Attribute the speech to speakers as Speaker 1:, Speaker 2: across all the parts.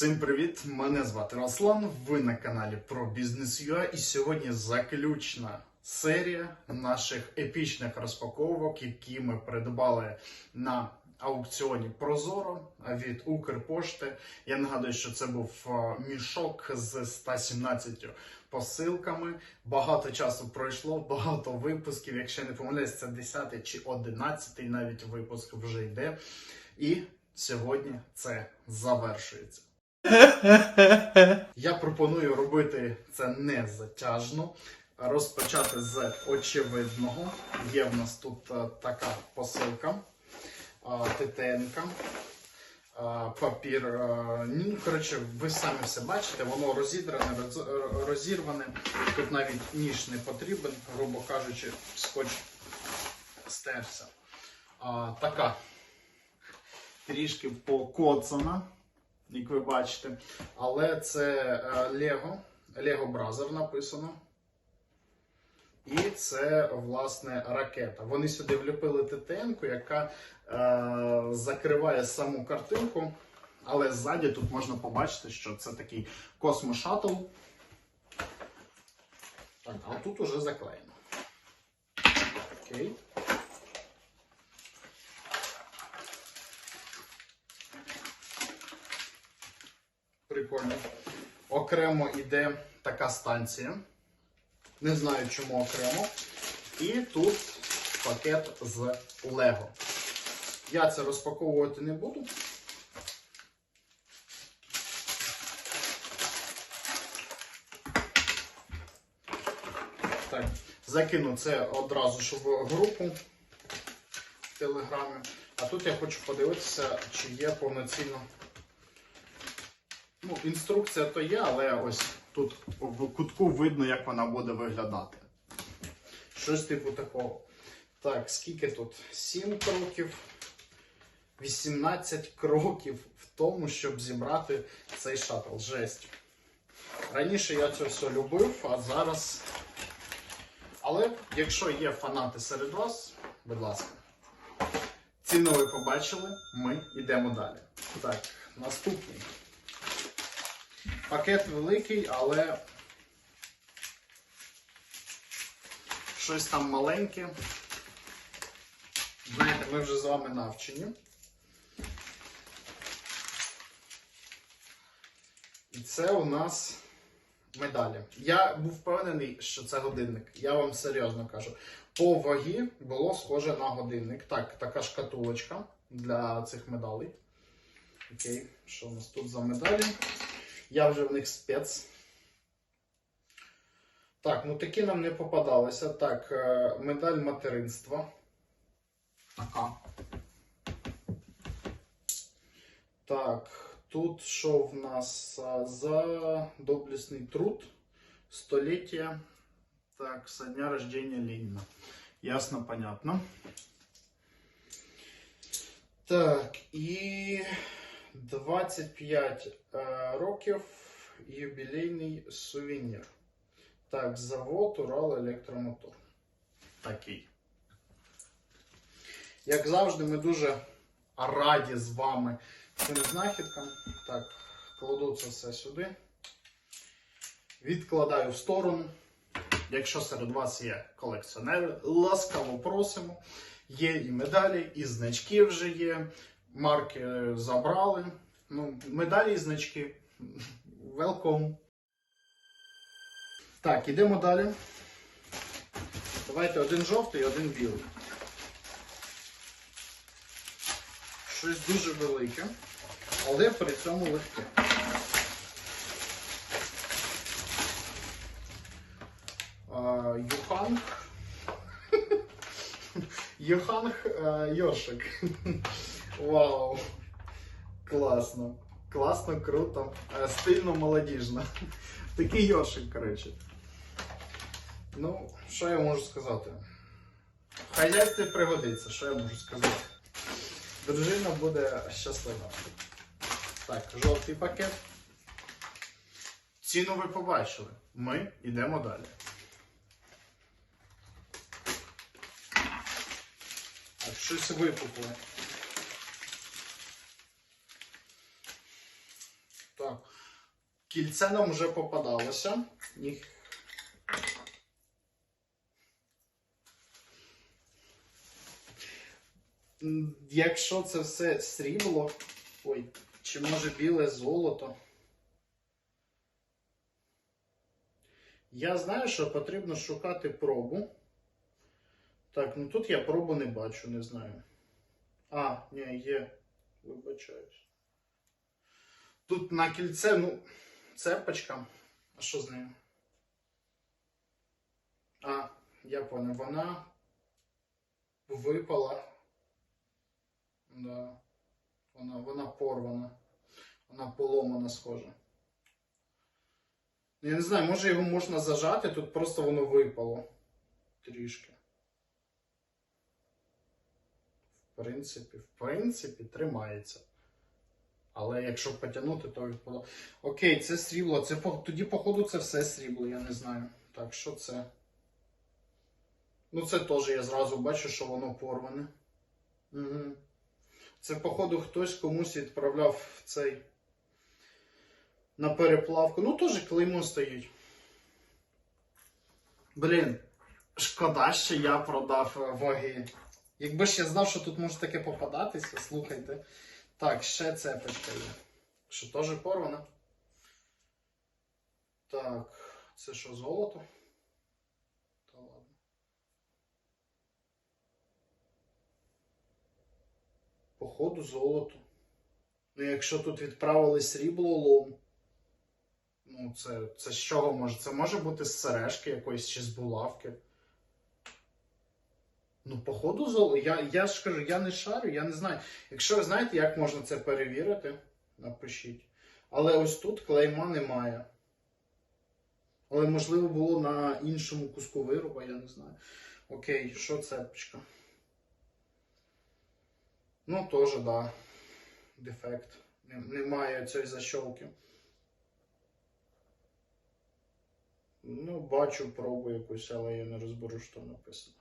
Speaker 1: Всім привіт! Мене звати Руслан. Ви на каналі про бізнес і сьогодні заключна серія наших епічних розпаковок, які ми придбали на аукціоні Прозоро від Укрпошти. Я нагадую, що це був е, мішок з 117 посилками. Багато часу пройшло, багато випусків. Якщо не помиляюсь, це 10 чи 11 навіть випуск вже йде. І сьогодні це завершується. Я пропоную робити це не затяжно. Розпочати з очевидного. Є в нас тут е, така посилка, ТТН. Папір, е, ну, коротше, ви самі все бачите, воно розідране, е, розірване. Тут навіть ніж не потрібен, грубо кажучи, скотч стерся. Така трішки покоцана, як ви бачите. Але це Lego, Lego Brother написано. І це, власне, ракета. Вони сюди вліпили ТТН-ку, яка е, закриває саму картинку. Але ззаді тут можна побачити, що це такий космошатл. Так, а тут уже заклеєно. Окей. Прикольно. Окремо йде така станція. Не знаю, чому окремо. І тут пакет з Лего. Я це розпаковувати не буду. Так, закину це одразу ж в групу в Телеграмі. А тут я хочу подивитися, чи є повноцінно. Ну, інструкція то є, але ось тут в кутку видно, як вона буде виглядати. Щось типу такого. Так, скільки тут? 7 кроків, 18 кроків в тому, щоб зібрати цей шаттл. Жесть. Раніше я це все любив, а зараз. Але якщо є фанати серед вас, будь ласка. Ціну ви побачили, ми йдемо далі. Так, наступний. Пакет великий, але щось там маленьке. Знаєте, ми вже з вами навчені. І це у нас медалі. Я був впевнений, що це годинник. Я вам серйозно кажу. По вагі було схоже на годинник. Так, така шкатулочка для цих медалей. Окей, що у нас тут за медалі? Я вже в них спец. Так, ну такі нам не попадалися. Так, е, медаль материнства. Така. Так, тут що в нас за доблесний труд століття. Так, со дня рождения Ленина. Ясно, понятно. Так, і 25 е, років юбілейний сувенір. Так, завод Урал Електромотор. Такий. Як завжди, ми дуже раді з вами цим знахідкам. Так, кладу це все сюди. Відкладаю в сторону. Якщо серед вас є колекціонери, ласкаво просимо. Є і медалі, і значки вже є. Марки забрали. Ну, медалі і значки. Welcome. Так, ідемо далі. Давайте один жовтий, один білий. Щось дуже велике, але при цьому легке. Юханг. Юханг Йошик. Вау. Класно. Класно, круто. Е, Стильно молодіжно. Такий Йошик, коротше. Ну, що я можу сказати? В хазяйстві пригодиться, що я можу сказати. Дружина буде щаслива. Так, жовтий пакет. Ціну ви побачили. Ми йдемо далі. Щось випукле. Так. Кільце нам вже попадалося. Якщо це все срібло, ой, чи може біле золото. Я знаю, що потрібно шукати пробу. Так, ну тут я пробу не бачу, не знаю. А, ні, є. Вибачаюсь. Тут на кільце, ну, цепочка. А що з нею? А, я понял, вона випала. Да. Вона, вона порвана. Вона поломана, схоже. Я не знаю, може його можна зажати, тут просто воно випало. Трішки. В принципі, в принципі, тримається. Але якщо потягнути, то відпало. Окей, це срібло. Це тоді, походу, це все срібло, я не знаю. Так, що це? Ну, це теж я зразу бачу, що воно порване. Угу. Це, походу, хтось комусь відправляв цей на переплавку. Ну, теж клеймо стоїть. Блін, шкода, що я продав е, ваги. Якби ж я знав, що тут може таке попадатися, слухайте. Так, ще цепочка є. Що теж порвана. Так, це що, золото? Та ладно. Походу, золото. Ну, якщо тут відправили срібло лом. Ну, це, це з чого може? Це може бути з сережки якоїсь чи з булавки. Ну, походу, золото. Я, я ж кажу, я не шарю, я не знаю. Якщо ви знаєте, як можна це перевірити, напишіть. Але ось тут клейма немає. Але можливо було на іншому куску вироба, я не знаю. Окей, що цепочка? Ну, теж, так. Да. Дефект. Немає цієї защолки. Ну, бачу пробу якусь, але я не розберу, що написано.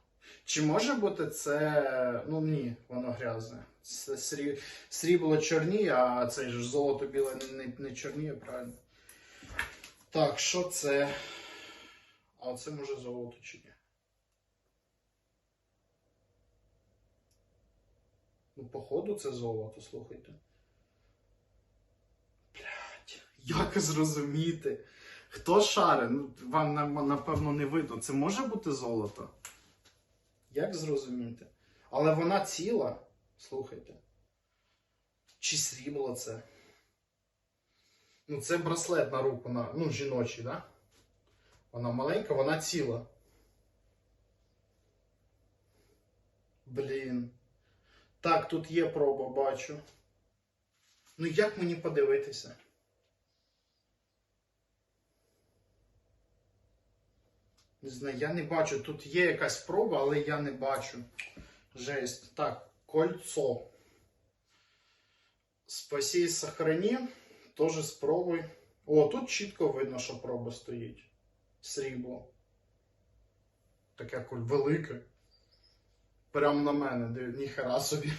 Speaker 1: Чи може бути це. Ну ні, воно грязне. Це срі... срібло чорніє, а же ж золото біле не, не чорніє, правильно? Так, що це? А це може золото чи ні? Ну, походу, це золото, слухайте. Блять, як зрозуміти? Хто шаре? Ну, вам напевно не видно. Це може бути золото? Як зрозуміти? Але вона ціла, слухайте. Чи срібло це? Ну, це браслет на руку, на, ну, жіночий, да? Вона маленька, вона ціла. Блін. Так, тут є проба, бачу. Ну як мені подивитися? Не знаю, я не бачу. Тут є якась проба, але я не бачу. Жесть. Так, кольцо. Спаси і сохрани. Тоже спробуй. О, тут чітко видно, що проба стоїть. Срібло. Таке велике. Прям на мене, ніхера собі.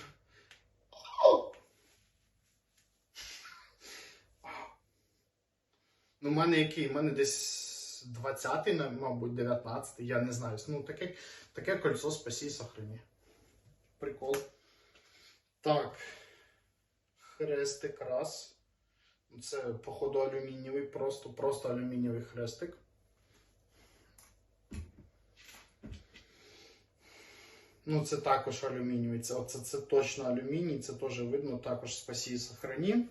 Speaker 1: Ну, у мене який? У мене десь 20-й, мабуть, 19-й, я не знаю. Ну, таке, таке кольцо спаси і сохрани. Прикол. Так. Хрестик раз. Це, походу, алюмінієвий, просто, просто алюмінієвий хрестик. Ну, це також алюмінієвий. Це, це, це точно алюміній, це теж видно, також спасі і сохрані.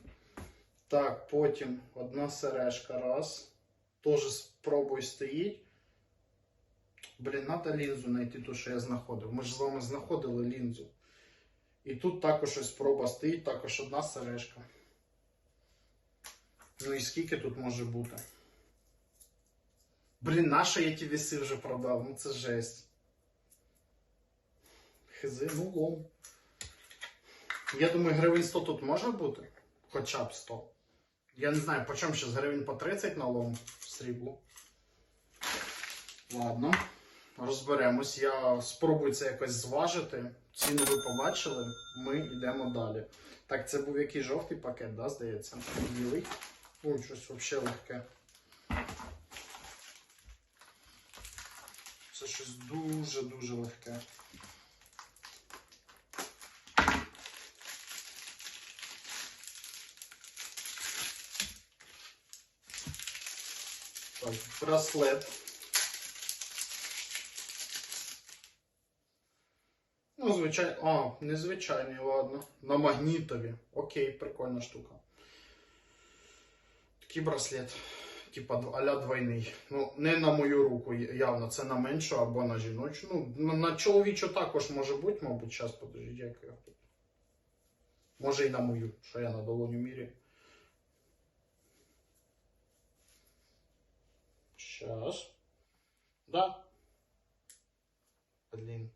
Speaker 1: Так, потім одна сережка, раз. Теж спробуй стоїть. Блін, треба лінзу знайти ту, що я знаходив. Ми ж з вами знаходили лінзу. І тут також ось проба стоїть, також одна сережка. Ну і скільки тут може бути? Блін, наша я ті віси вже продав, ну це жесть. Хизи, ну лом. Я думаю, гривень 100 тут може бути? Хоча б 100. Я не знаю, по чому зараз гривень по 30 на лом сріблу. Ладно, розберемось. Я спробую це якось зважити. Ціну ви побачили, ми йдемо далі. Так, це був який жовтий пакет, да, здається? Білий. Ой, щось взагалі легке. Це щось дуже-дуже легке. Так, браслет. Ну, звичайно. А, незвичайний, ладно. На магнітові. Окей, прикольна штука. Такий браслет. Типа а-ля двойний. Ну, не на мою руку явно, це на меншу або на жіночу. Ну, на, чоловічу також може бути, мабуть, час, подождіть, як я тут. Може і на мою, що я на долоню мірі. Щас. Да. Блін.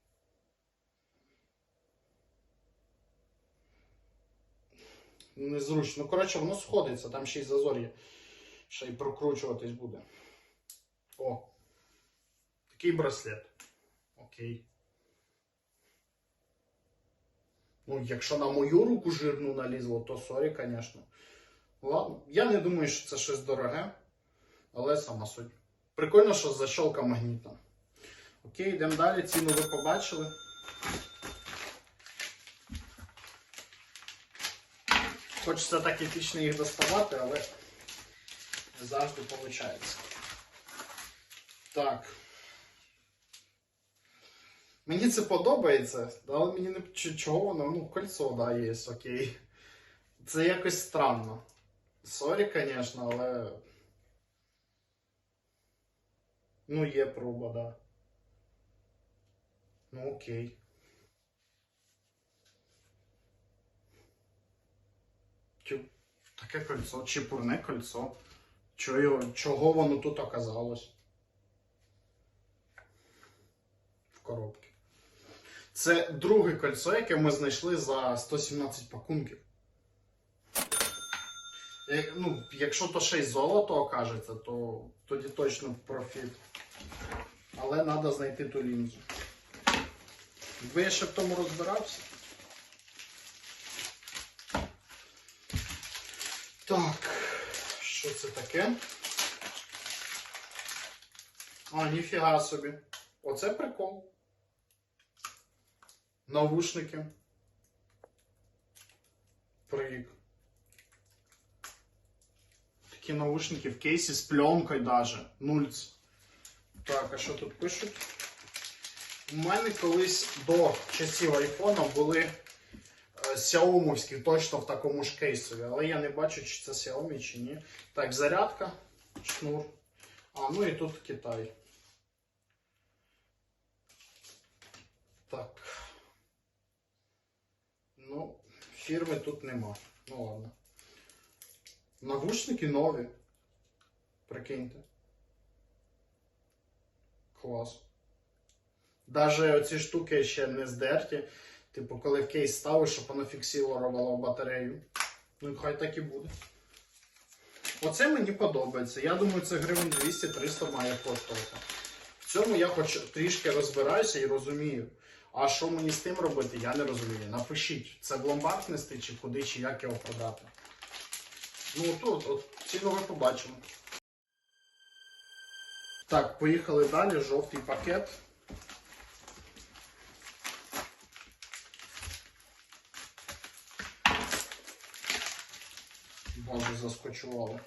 Speaker 1: Незручно. Ну, коротше, воно сходиться, там ще й зазор є. Ще й прокручуватись буде. О. Такий браслет. Окей. Ну, якщо на мою руку жирну налізло, то сорі, звісно. Ладно. Я не думаю, що це щось дороге, але сама суть. Прикольно, що защолка магнітна. Окей, йдемо далі. Ціну ви побачили. Хочеться так епічно їх доставати, але не завжди виходить. Так. Мені це подобається, але мені не чого воно, ну, кольцо, да, є, окей. Це якось странно. Сорі, звісно, але. Ну, є проба, да. Ну, окей. Тю, таке кольцо, чепурне кольцо. Чого, чого воно тут оказалось? В коробці. Це друге кольцо, яке ми знайшли за 117 пакунків. Як- Ну, якщо то ще й золото окажеться, то тоді точно профіт. Але треба знайти ту лінзу. Якби я ще в тому розбирався. Так, що це таке? А, ніфіга собі. Оце прикол. Навушники. Прик. Такі наушники в кейсі з пленкою даже. Нульц. Так, а що тут пишуть? У мене колись до часів айфона були е, точно в такому ж кейсові, але я не бачу, чи це Xiaomi, чи ні. Так, зарядка, шнур. А, ну і тут Китай. Так. Ну, фірми тут нема. Ну ладно. Навушники нові. Прикиньте. Клас. Даже оці штуки ще не здерті. Типу, коли в кейс ставиш, щоб воно фіксувало батарею. Ну хай так і буде. Оце мені подобається. Я думаю, це гривень 200-300 має коштувати. В цьому я хоч трішки розбираюся і розумію. А що мені з тим робити, я не розумію. Напишіть, це в ломбард нести, чи куди, чи як його продати. Ну тут, от, ціну побачимо. Так, поїхали далі. Жовтий пакет. Боже, заскочувало.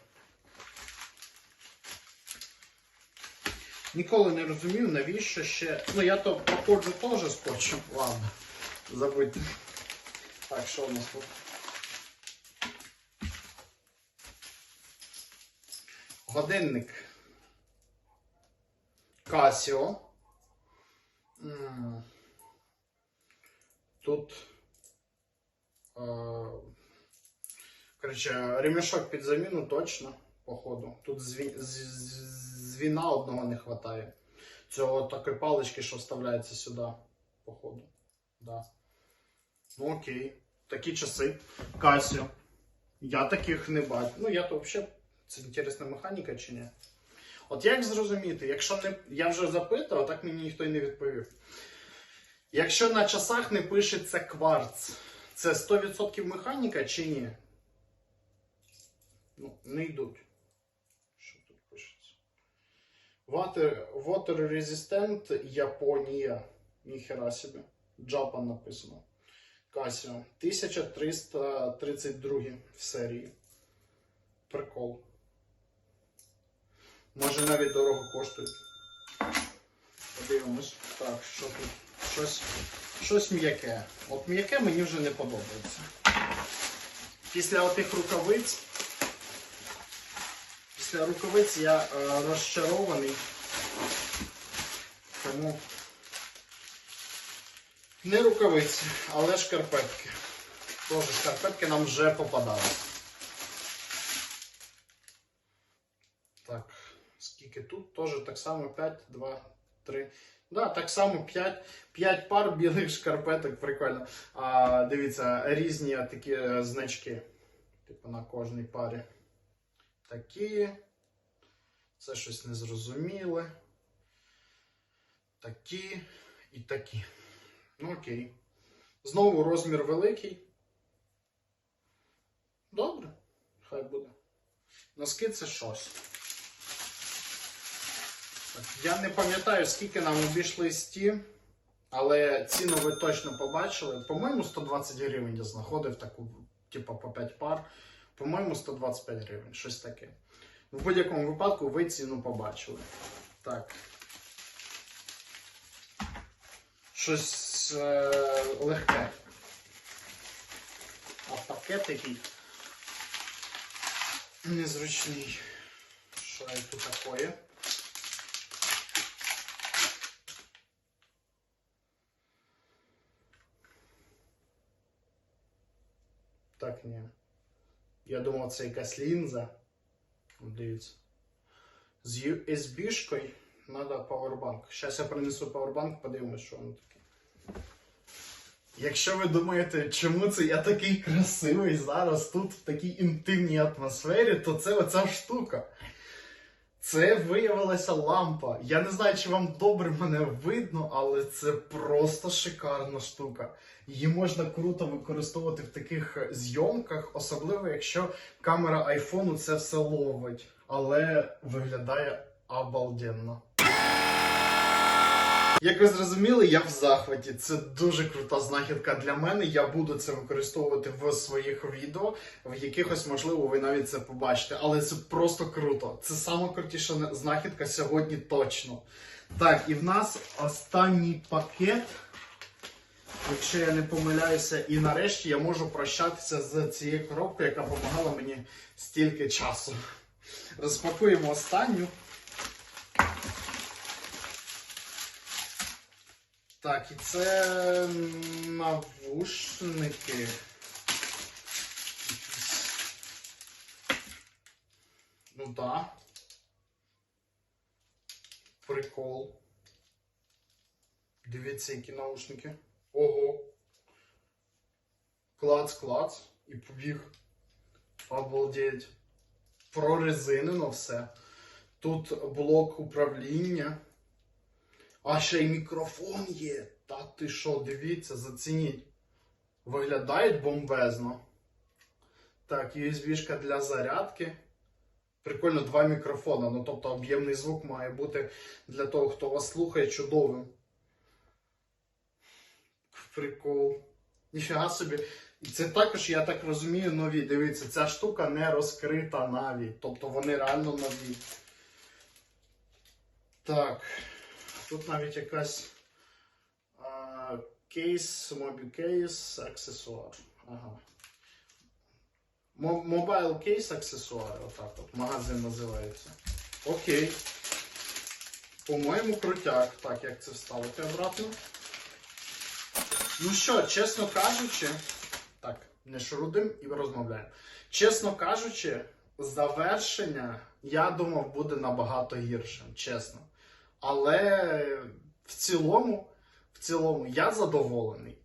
Speaker 1: Ніколи не розумів, навіщо ще. Ну, я то проходжу теж скотчем. Ладно, забудьте. Так, що у нас тут? Годинник. Casio. Тут. е, Короче, ремешок під заміну точно, походу. Тут звіна одного не вистачає. Цього такої палички, що вставляється сюди, походу. Да. Ну окей. Такі часи. Касіо. Я таких не бачу. Ну, я то взагалі. Це інтересна механіка чи ні? От як зрозуміти, якщо не. Я вже запитав, так мені ніхто й не відповів. Якщо на часах не пишеться кварц, це 100% механіка чи ні? Ну, не йдуть. Що тут пишеться? Water, water Resistant Японія. Ніхера собі. Japan написано. Casio. 1332 в серії. Прикол. Може навіть дорого коштують. Подивимось. Так, що тут? Щось, щось м'яке. От м'яке мені вже не подобається. Після отих рукавиць. Після рукавиць я е, розчарований. Тому не рукавиці, але шкарпетки. Тоже шкарпетки нам вже попадали. Так, скільки тут? Тоже так само 5, 2, 3. Да, так само 5, 5 пар білих шкарпеток, прикольно. А, дивіться, різні такі значки. Типу на кожній парі. Такі. Це щось незрозуміле. Такі і такі. Ну окей. Знову розмір великий. Добре, хай буде. Носки це щось. Я не пам'ятаю, скільки нам обійшлись ті, але ціну ви точно побачили. По-моєму, 120 гривень я знаходив таку, типу, по 5 пар. По-моєму, 125 гривень, щось таке. В будь-якому випадку ви ціну побачили. Так. Щось е, легке. А пакет який незручний. Що це тут таке? Так, ні. Я думав, це якась лінза. Дивіться. З USB-шкою треба Powerbank. Зараз я принесу павербанк, подивимось, що воно таке. Якщо ви думаєте, чому це я такий красивий зараз тут в такій інтимній атмосфері, то це оця штука. Це виявилася лампа. Я не знаю, чи вам добре мене видно, але це просто шикарна штука. Її можна круто використовувати в таких зйомках, особливо якщо камера айфону це все ловить. Але виглядає обалденно. Як ви зрозуміли, я в захваті. Це дуже крута знахідка для мене. Я буду це використовувати в своїх відео, в якихось, можливо, ви навіть це побачите. Але це просто круто. Це сама крутіша знахідка сьогодні точно. Так, і в нас останній пакет. Якщо я не помиляюся, і нарешті я можу прощатися з цією коробкою, яка допомагала мені стільки часу. Розпакуємо останню. Так, і це навушники. Ну да. Прикол. Дивіться, які наушники. Ого. Клац-клац. І побіг. Обалдеть. Прорезинено все. Тут блок управління. А ще й мікрофон є. Та ти що, дивіться, зацініть. Виглядають бомбезно. Так, USB-шка для зарядки. Прикольно, два мікрофона. Ну, тобто об'ємний звук має бути для того, хто вас слухає, чудовим. Прикол. Ніфіга собі. І це також, я так розумію, нові. Дивіться, ця штука не розкрита навіть. Тобто вони реально нові. Так. Тут навіть якась а, кейс, мобі кейс, аксесуар. Ага. Мобайл кейс аксесуар, отак от. Магазин називається. Окей. По-моєму, крутяк. Так, як це вставити обратно. Ну що, чесно кажучи, так, не шурудим і розмовляємо. Чесно кажучи, завершення, я думав, буде набагато гіршим, чесно. Але в цілому, в цілому я задоволений.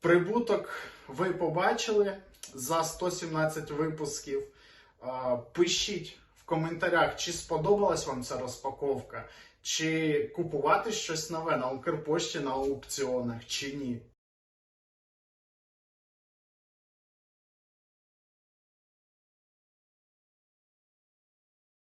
Speaker 1: Прибуток ви побачили за 117 випусків. Пишіть в коментарях, чи сподобалась вам ця розпаковка, чи купувати щось нове на Укрпошті на аукціонах, чи ні.